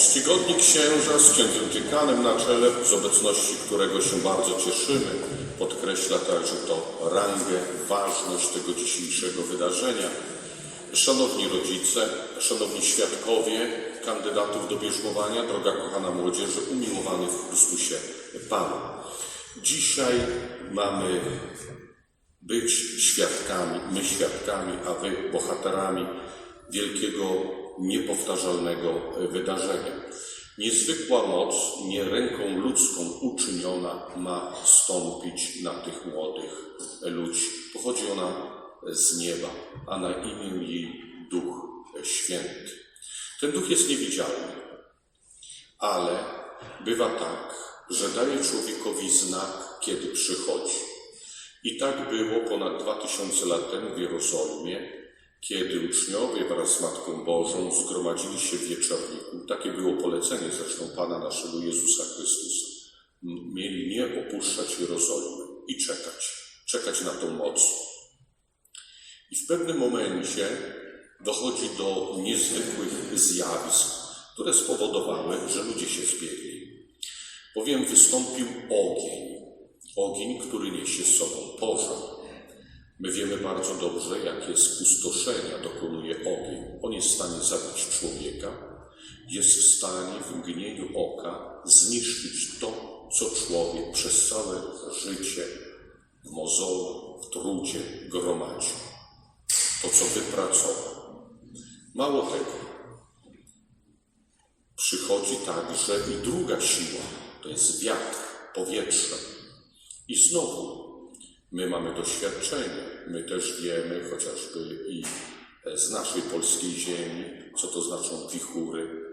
Czcigodni księża z księdzem dziekanem na czele, z obecności którego się bardzo cieszymy, podkreśla także to rangę, ważność tego dzisiejszego wydarzenia. Szanowni rodzice, szanowni świadkowie kandydatów do bierzmowania, droga kochana młodzieży, umiłowany w Chrystusie Panu. Dzisiaj mamy być świadkami, my świadkami, a wy bohaterami wielkiego, niepowtarzalnego wydarzenia. Niezwykła moc, nie ręką ludzką uczyniona, ma stąpić na tych młodych ludzi. Pochodzi ona z nieba, a na imię jej Duch Święty. Ten Duch jest niewidzialny, ale bywa tak, że daje człowiekowi znak, kiedy przychodzi. I tak było ponad dwa tysiące lat temu w Jerozolimie, kiedy uczniowie wraz z Matką Bożą zgromadzili się w wieczorniku. Takie było polecenie zresztą Pana naszego Jezusa Chrystusa. Mieli nie opuszczać Jerozolimy i czekać, czekać na tą moc. I w pewnym momencie dochodzi do niezwykłych zjawisk, które spowodowały, że ludzie się zbiegli. Bowiem wystąpił ogień, ogień, który niesie z sobą pożar. My wiemy bardzo dobrze, jakie spustoszenia dokonuje ogień. On jest w stanie zabić człowieka, jest w stanie w mgnieniu oka zniszczyć to, co człowiek przez całe życie w mozolu, w trudzie gromadził. To, co wypracował. Mało tego, przychodzi także i druga siła, to jest wiatr, powietrze. I znowu my mamy doświadczenie, my też wiemy, chociażby i z naszej polskiej ziemi, co to znaczą wichury,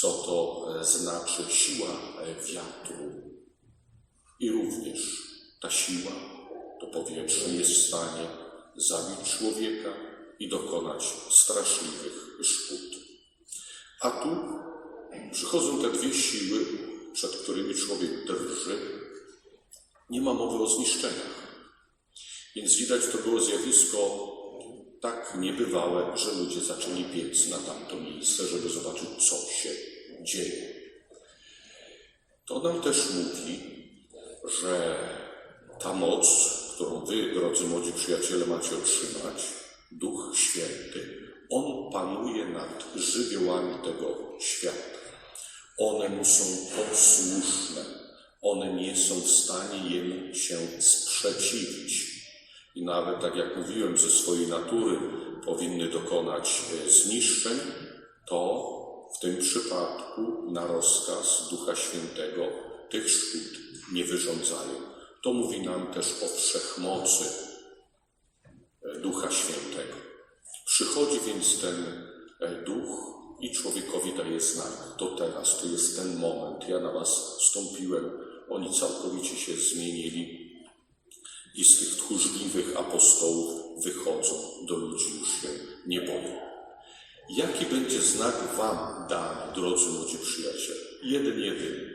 co to e, znaczy siła e, wiatru. I również ta siła, to powietrze jest w stanie zabić człowieka i dokonać straszliwych szkód. A tu przychodzą te dwie siły, przed którymi człowiek drży. Nie ma mowy o zniszczeniach. Więc widać, to było zjawisko tak niebywałe, że ludzie zaczęli biec na tamto miejsce, żeby zobaczyć, co się dzieje. To nam też mówi, że ta moc, którą wy, drodzy młodzi przyjaciele, macie otrzymać, Duch Święty, On panuje nad żywiołami tego świata. One mu są posłuszne. One nie są w stanie jemu się sprzeciwić. I nawet, tak jak mówiłem, ze swojej natury powinny dokonać e, zniszczeń, to w tym przypadku na rozkaz Ducha Świętego tych szkód nie wyrządzają. To mówi nam też o wszechmocy e, Ducha Świętego. Przychodzi więc ten e, Duch i człowiekowi daje znak. To teraz, to jest ten moment. Ja na was wstąpiłem. Oni całkowicie się zmienili i z tych tchórzliwych apostołów wychodzą do ludzi, już się nie boją. Jaki będzie znak wam dany, drodzy młodzi przyjaciele? Jeden, jedyny.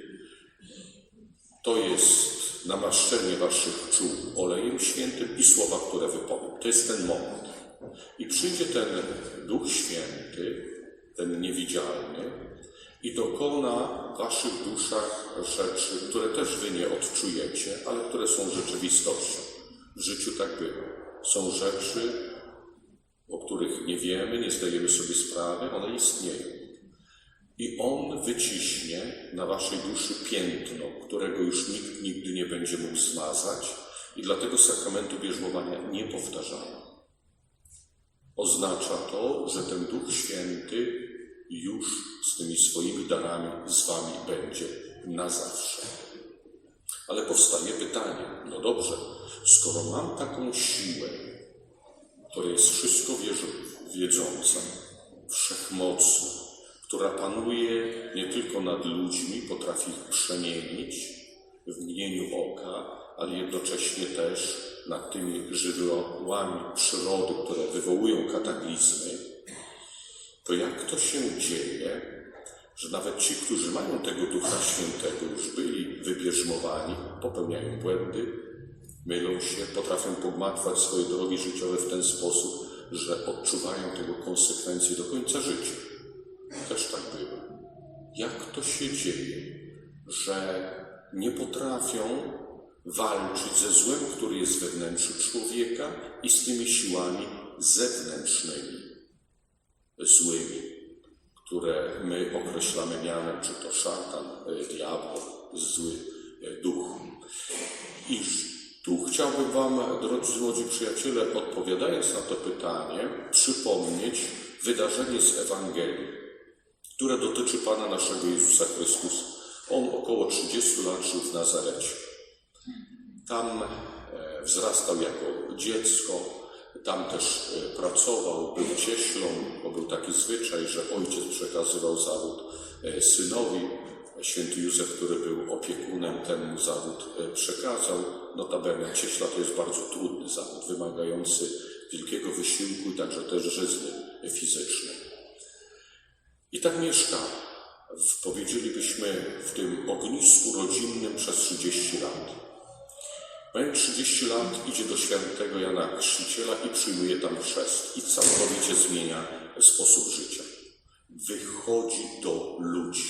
To jest namaszczenie waszych czuł olejem świętym i słowa, które wypowiem. To jest ten moment. I przyjdzie ten Duch Święty, ten niewidzialny, i dokona w waszych duszach rzeczy, które też wy nie odczujecie, ale które są rzeczywistością. W życiu tak bywa. Są rzeczy, o których nie wiemy, nie zdajemy sobie sprawy, one istnieją. I On wyciśnie na waszej duszy piętno, którego już nikt nigdy nie będzie mógł zmazać, i dlatego sakramentu bierzmowania nie powtarzamy. Oznacza to, że ten Duch Święty już z tymi swoimi darami z wami będzie na zawsze. Ale powstaje pytanie, no dobrze, skoro mam taką siłę, która jest wszystko wiedząca, wszechmocna, która panuje nie tylko nad ludźmi, potrafi ich przemienić w mgnieniu oka, ale jednocześnie też nad tymi żywiołami przyrody, które wywołują kataklizmy, to jak to się dzieje, że nawet ci, którzy mają tego Ducha Świętego, już byli wybierzmowani, popełniają błędy, mylą się, potrafią pogmatwać swoje drogi życiowe w ten sposób, że odczuwają tego konsekwencje do końca życia. Też tak bywa. jak to się dzieje, że nie potrafią walczyć ze złem, który jest we wnętrzu człowieka i z tymi siłami zewnętrznymi, złymi, które my określamy mianem, czy to szatan, e, diabeł, zły e, duch. I tu chciałbym Wam, drodzy młodzi przyjaciele, odpowiadając na to pytanie, przypomnieć wydarzenie z Ewangelii, które dotyczy Pana naszego Jezusa Chrystusa. On około 30 lat żył w Nazarecie. Tam e, wzrastał jako dziecko, tam też e, pracował, był cieślą, bo był taki zwyczaj, że ojciec przekazywał zawód e, synowi. Święty Józef, który był opiekunem, ten zawód e, przekazał. Notabene cieśla to jest bardzo trudny zawód, wymagający wielkiego wysiłku i także też żyzny fizycznej. I tak mieszka, powiedzielibyśmy, w tym ognisku rodzinnym przez 30 lat. Mając 30 lat idzie do świętego Jana Chrzciciela i przyjmuje tam chrzest i całkowicie zmienia sposób życia. Wychodzi do ludzi.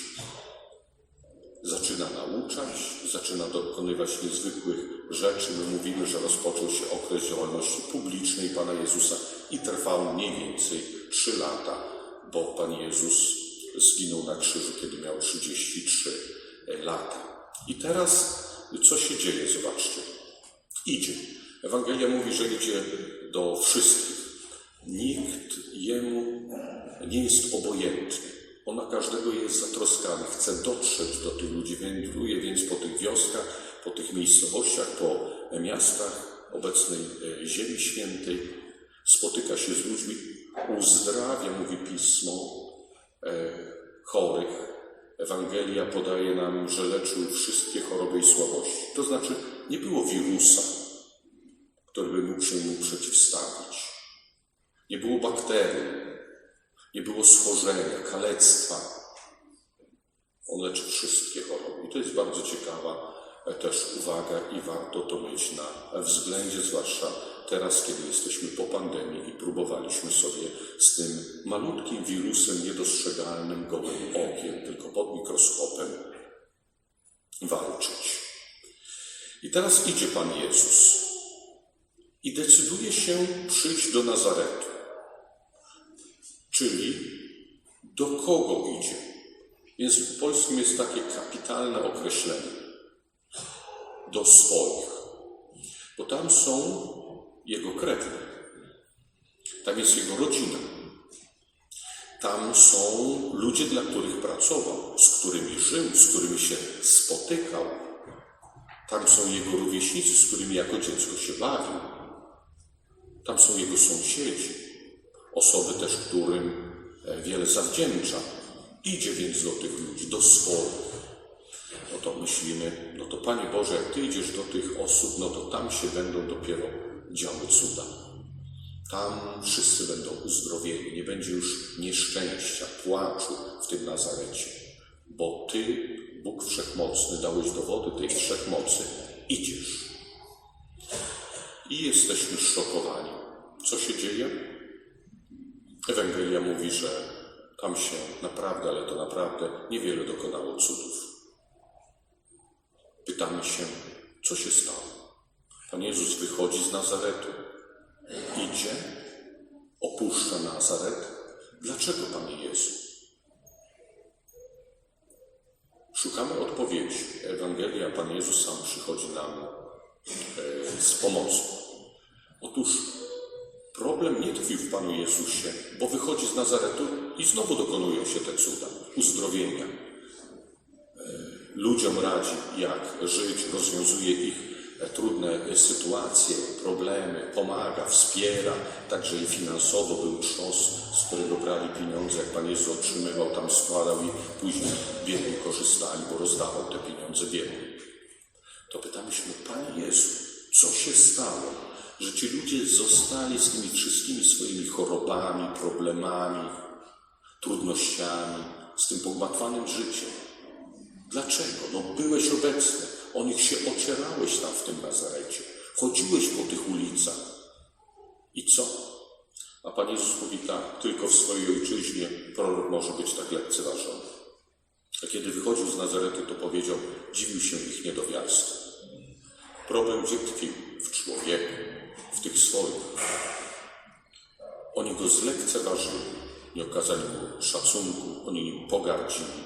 Zaczyna nauczać, zaczyna dokonywać niezwykłych rzeczy. My mówimy, że rozpoczął się okres działalności publicznej Pana Jezusa i trwał mniej więcej 3 lata, bo Pan Jezus zginął na krzyżu, kiedy miał 33 lata. I teraz co się dzieje? Zobaczcie. Idzie. Ewangelia mówi, że idzie do wszystkich. Nikt jemu nie jest obojętny. On na każdego jest zatroskany, chce dotrzeć do tych ludzi, wędruje więc po tych wioskach, po tych miejscowościach, po miastach obecnej e, Ziemi Świętej, spotyka się z ludźmi, uzdrawia, mówi Pismo, e, chorych. Ewangelia podaje nam, że leczył wszystkie choroby i słabości. To znaczy, nie było wirusa, który by mógł się mu przeciwstawić. Nie było bakterii, nie było schorzenia, kalectwa. On leczy wszystkie choroby. I to jest bardzo ciekawa e, też uwaga i warto to mieć na względzie, zwłaszcza teraz, kiedy jesteśmy po pandemii i próbowaliśmy sobie z tym malutkim wirusem niedostrzegalnym gołym okiem, tylko pod mikroskopem walczyć. I teraz idzie Pan Jezus i decyduje się przyjść do Nazaretu. Czyli do kogo idzie? W języku polskim jest takie kapitalne określenie. Do swoich. Bo tam są jego krewni. Tam jest jego rodzina. Tam są ludzie, dla których pracował, z którymi żył, z którymi się spotykał. Tam są jego rówieśnicy, z którymi jako dziecko się bawił. Tam są jego sąsiedzi osoby też, którym e, wiele zawdzięcza. Idzie więc do tych ludzi, do swoich. No to myślimy, no to Panie Boże, jak Ty idziesz do tych osób, no to tam się będą dopiero działy cuda. Tam wszyscy będą uzdrowieni, nie będzie już nieszczęścia, płaczu w tym Nazarecie, bo Ty, Bóg Wszechmocny, dałeś dowody tej wszechmocy, idziesz. I jesteśmy szokowani. Co się dzieje? Ewangelia mówi, że tam się naprawdę, ale to naprawdę niewiele dokonało cudów. Pytamy się, co się stało? Pan Jezus wychodzi z Nazaretu, idzie, opuszcza Nazaret. Dlaczego, Panie Jezu? Szukamy odpowiedzi. Ewangelia, Pan Jezus sam przychodzi nam e, z pomocą. Otóż Problem nie tkwi w Panu Jezusie, bo wychodzi z Nazaretu i znowu dokonują się te cuda, uzdrowienia. E, ludziom radzi, jak żyć, rozwiązuje ich e, trudne sytuacje, problemy, pomaga, wspiera, także i finansowo był trząs, z którego brali pieniądze, jak Pan Jezus otrzymywał, tam składał i później biedni korzystali, bo rozdawał te pieniądze biednym. To pytamy się, Panie Jezu, co się stało? Że ci ludzie zostali z tymi wszystkimi swoimi chorobami, problemami, trudnościami, z tym pogmatwanym życiem. Dlaczego? No byłeś obecny, o nich się ocierałeś tam w tym Nazarecie, chodziłeś po tych ulicach. I co? A Pan Jezus mówi tak, tylko w swojej ojczyźnie prorok może być tak lekceważony. kiedy wychodził z Nazaretu, to powiedział, dziwił się ich niedowiarstwu. Problem gdzie? W człowieku, tych swoich. Oni go zlekceważyli, nie okazali mu szacunku, oni nim pogardzili.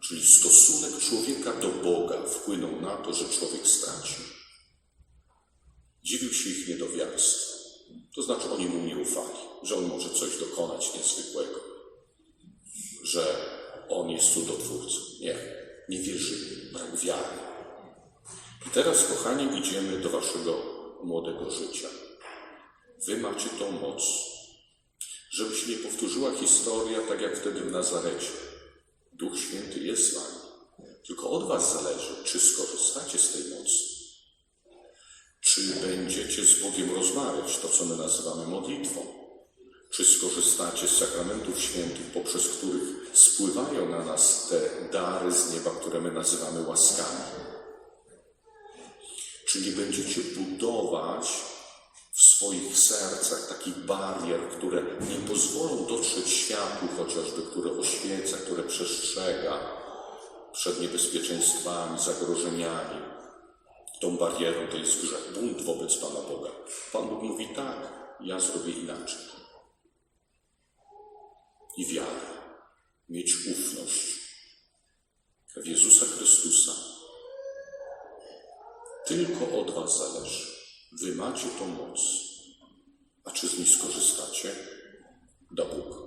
Czyli stosunek człowieka do Boga wpłynął na to, że człowiek stracił. Dziwił się ich niedowiarstwu. To znaczy oni mu nie ufali, że on może coś dokonać niezwykłego, że on jest cudotwórcą. Nie, nie wierzyli, brak wiary. I teraz, kochani, idziemy do waszego młodego życia. Wy macie tą moc, żeby się nie powtórzyła historia tak jak wtedy w Nazarecie. Duch Święty jest z wami. Tylko od was zależy, czy skorzystacie z tej mocy. Czy będziecie z Bogiem rozmawiać, to co my nazywamy modlitwą. Czy skorzystacie z sakramentów świętych, poprzez których spływają na nas te dary z nieba, które my nazywamy łaskami. Czy nie będziecie budować w swoich sercach takich barier, które nie pozwolą dotrzeć światłu chociażby, które oświeca, które przestrzega przed niebezpieczeństwami, zagrożeniami. Tą barierą to jest grzech, bunt wobec Pana Boga. Pan Bóg mówi tak, ja zrobię inaczej. I wiarę, mieć ufność w Jezusa Chrystusa. Tylko od Was zależy. Wy macie tą moc. A czy z niej skorzystacie? Bóg.